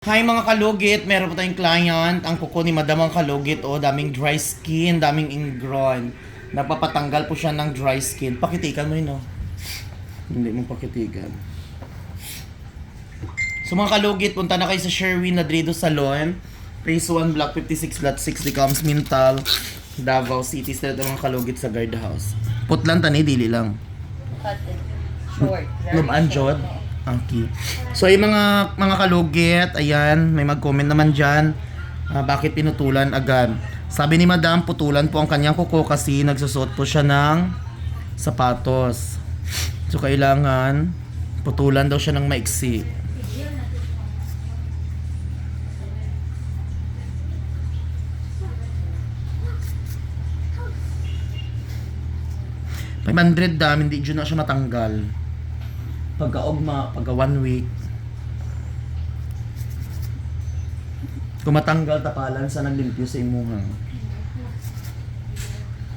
Hi mga kalugit, meron po tayong client. Ang kuko ni Madam ang kalugit, oh, daming dry skin, daming ingron. Napapatanggal po siya ng dry skin. Pakitikan mo yun, oh. Hindi mo pakitikan. So mga kalugit, punta na kayo sa Sherwin Ladrido Salon. Phase 1, Block 56, Lot 6, Decams Mintal, Davao City. Ang mga kalugit sa guardhouse. Putlan tani, dili lang. Short. very Lumanjod. Okay. So ay mga mga kalugit, ayan, may mag-comment naman diyan. bakit pinutulan agad? Sabi ni Madam, putulan po ang kanyang kuko kasi nagsusot po siya ng sapatos. So kailangan putulan daw siya ng maiksi. May 100 dam, hindi dyan na siya matanggal pagka ugma, pagka one week. Kung matanggal tapalan sa naglimpyo sa imuha.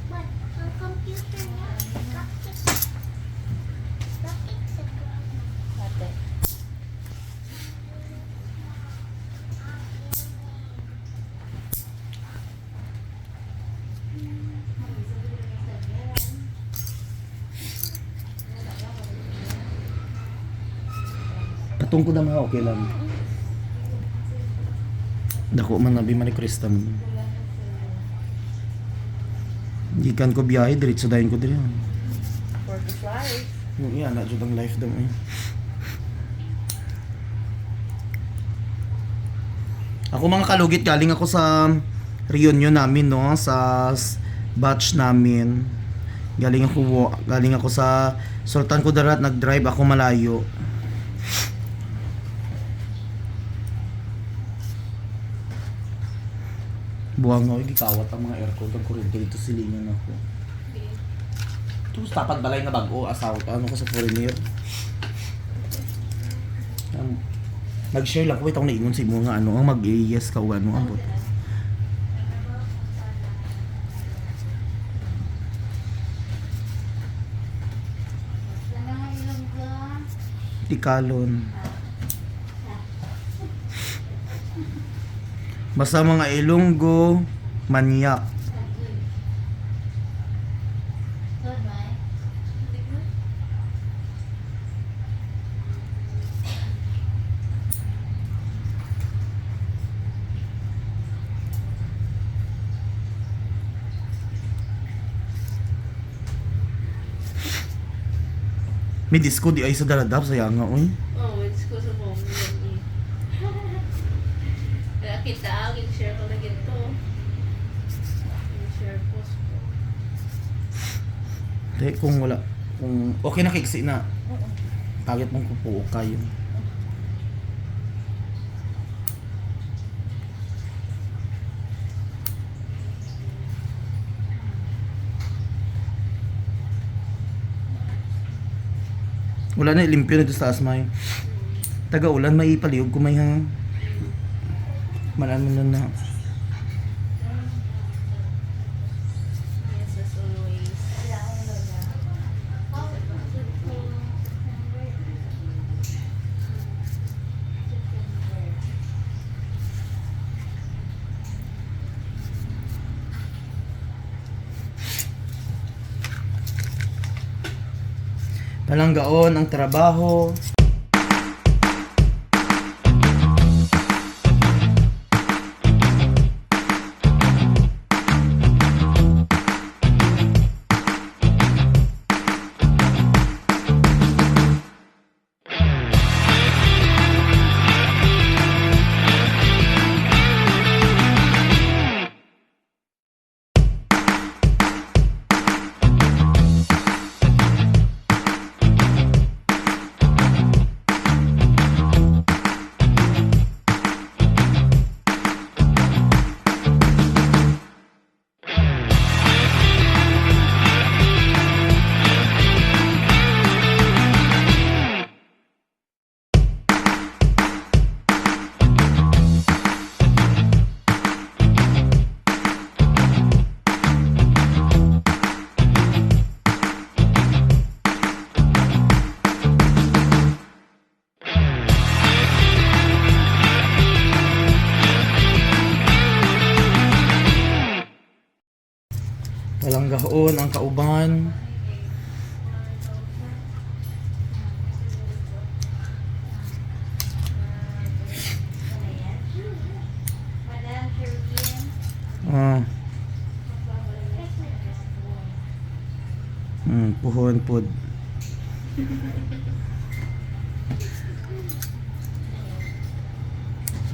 But ang computer niya, bakit? Bakit sa ground? Ate. Patungko na mga okay lang. Dako man nabi man ni Krista mo. Gikan ko biyahe, diretso dahin ko diri. For the flies. Yung iya, na jud ang life daw eh. Ako mga kalugit, galing ako sa reunion namin, no? Sa batch namin. Galing ako, galing ako sa Sultan Kudarat, nag-drive ako malayo. Buwang nga, gikawat ang mga aircon kag kuryente dito silingan ako. Tapos tapat balay nga bago asaw ano ko sa foreigner. Um, nag-share lang ko itong naingon si mo nga ano ang mag-yes ka o ano ang bot. Tikalon. Basta mga Ilonggo, manyak. May disco di ay sa daladap sa nga oy. Oh, it's ko sa phone yan eh. Kaya kita, ang share ko na ginto. share post ko. Di kung wala kung okay na kiksi na. Pagit mong kupuo kayo. Wala na ilimpyo na ito sa asmay. Taga ulan may palihog ko may ha. Marami na na. Palanggaon ang trabaho. Gahon ang kauban. Ah. Hmm, puhon pod.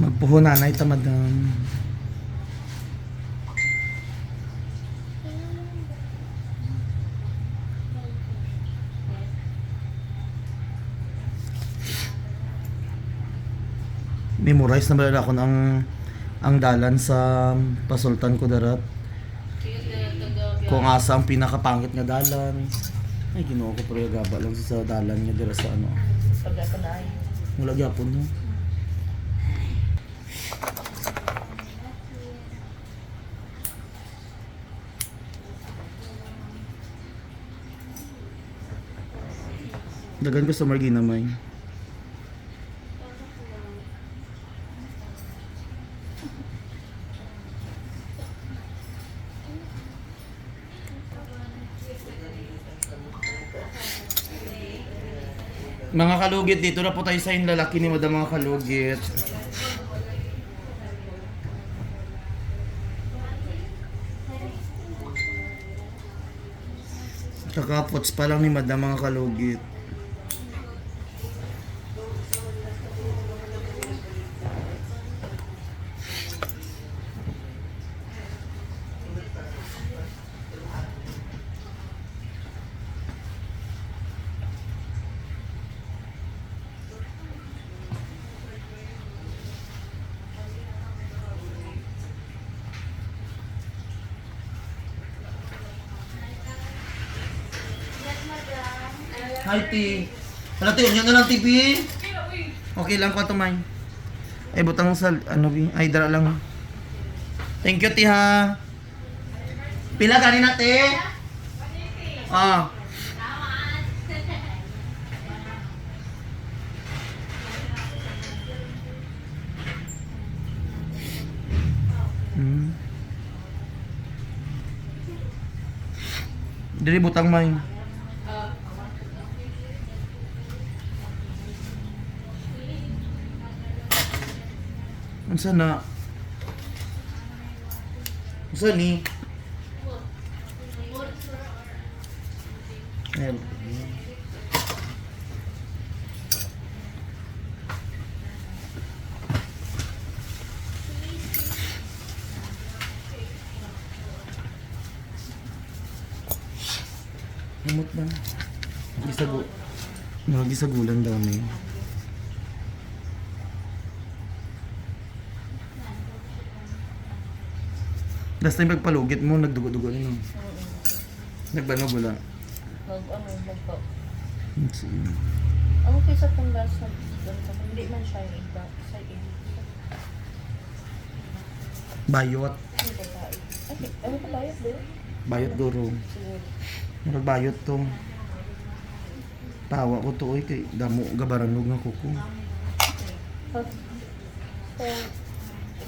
Magpuhon nanay ta madam. Memorize na ba ako ng ang dalan sa pasultan ko darat. Kung asa ang pinakapangit nga dalan. Ay ginoo ko pero gaba lang sa dalan nga dira sa ano. Wala gyapon no? Dagan ko sa Margina may. Mga kalugit, dito na po tayo sa yung lalaki ni Madam mga kalugit. Kakapots pa lang ni Madam mga kalugit. Hi, T. Wala, T. Yan na lang, TV. Okay lang ko tumay. Ay, butang sa, ano, bi? Ay, dara lang. Thank you, T, ha. Pila ganin na, T? Ah. Hmm. Dili butang may. Unsa na? Unsa ni? Ayun. Hamot ba? Gisagu. Nagisagulan daw may. Last time pagpalugit mo, nagdugo-dugo rin. No? Nagbanog wala. mag ano, magpa. Let's see. Ang okay sa pundas sa ganito. Hindi man siya yung iba. Sa iba. Bayot. Hindi ba tayo? Ay, ano ka bayad doon? Bayot duro. Siguro. Nagbayot to. Tawa ko to oy kay damo gabaranog nga kuko. Ha? So,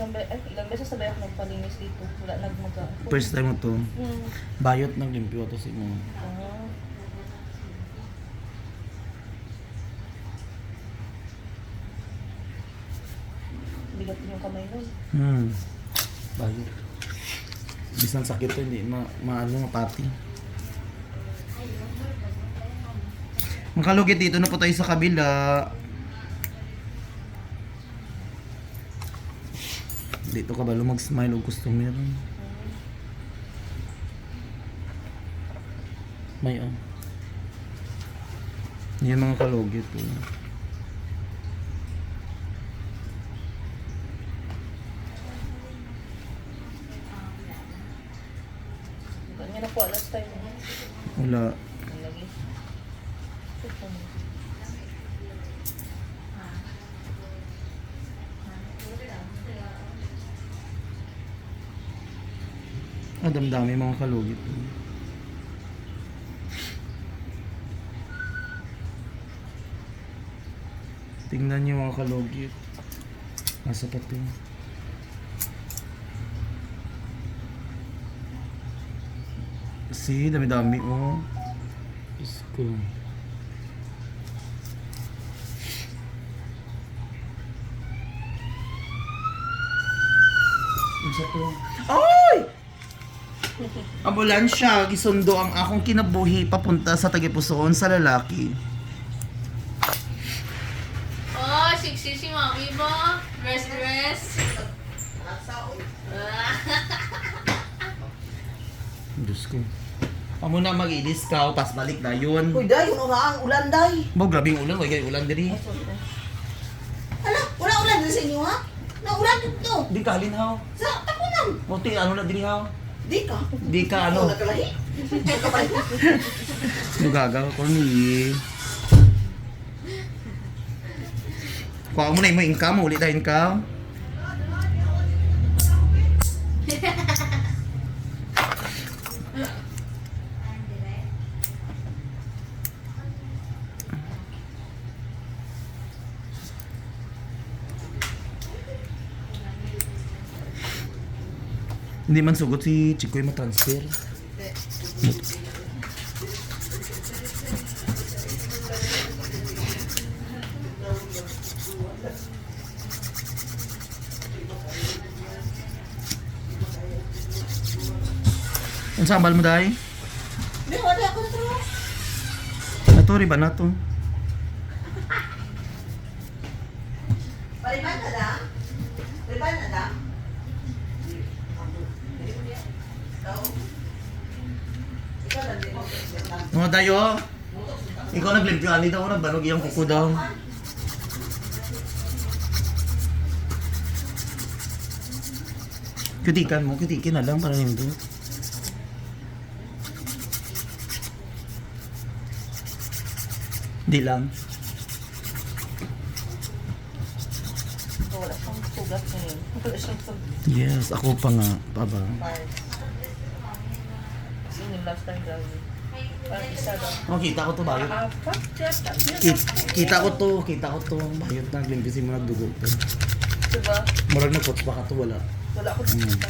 ilang, be- ay, ilang beses sabay ako nagpalinis dito. Wala nagmaga. First time mo to. Hmm. Bayot nang limpyo to si mo. Ah. Bigat yung kamay nun. Hmm. Bayot. Bisan sakit to hindi ma maano mapati. Makalugit dito na po tayo sa kabila. Dito ka ba mag-smile o customer? May ah. Yan mga kalugit. Oh. Ganyan na po, last time. Wala. Ah, damdami mga kalugit. Tingnan niyo mga kalugit. Nasa pati. See, dami-dami oh. Diyos ko. Isa to. Ay! Ambulansya, gisundo ang akong kinabuhi papunta sa Tagipusoon sa lalaki. Oh, sexy si mami mo. Dress, dress. Diyos ko. Amo na mag-ilis ka, pas balik na yun. Uy, day, ano nga ang ulan, day? Bo, grabing ulan, wag ulan diri. Ala, wala ulan din sa inyo, ha? Naulan dito. Di ka halin haw. Sa tapunan. Buti ano na diri haw. Di ka. Di ka Ano? ano. Nagkalahi? Nugagaw ko ni. Kuha mo na mo income, ulit na income. Hindi man sugot si Chikoy matransfer. Ang sambal mo dai? Di, wala ako na to. Nato riba na to. Paliman na da? Paliman na lang din. Mga dayo. Ikaw naglimpyo ani daw nagbanog iyang kuko daw. Kutikan mo, kutikin na lang para hindi. Di lang. Yes, ako pa nga. Baba. Kasi yung last time daw. Parang isa. Oh, kita ko to bayot. Ah, fuck, yes, yes. Ki- kita ko to, kita ko to. Bayot na glimpisin mo nagdugo to. Diba? Marag na coach baka to wala. Wala ako Hmm. dito.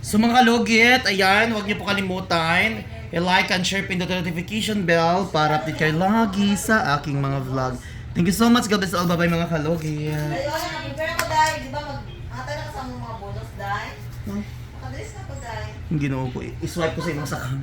So mga kalugit, ayan, huwag niyo po kalimutan i-like and share pin the notification bell para update kayo lagi sa aking mga vlog. Thank you so much. God bless all. Bye-bye mga kalugit. Ay, wala, nag-prepare ko, day. Di ba, mag... Atay na kasama mga bonus, day? Hmm? Nakadress na ko, day. Ang ginoo ko, i-swipe ko sa imong sakang.